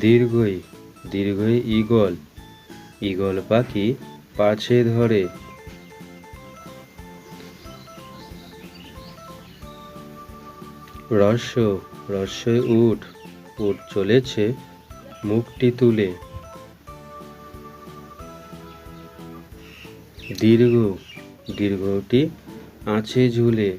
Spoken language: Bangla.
দীর্ঘই দীর্ঘই ঈগল। ঈগল পাখি পাছে ধরে। রস্য রস্যই উঠ উঠ চলেছে মুখটি তুলে। দীর্ঘ, দীর্ঘটি আছে ঝুলে।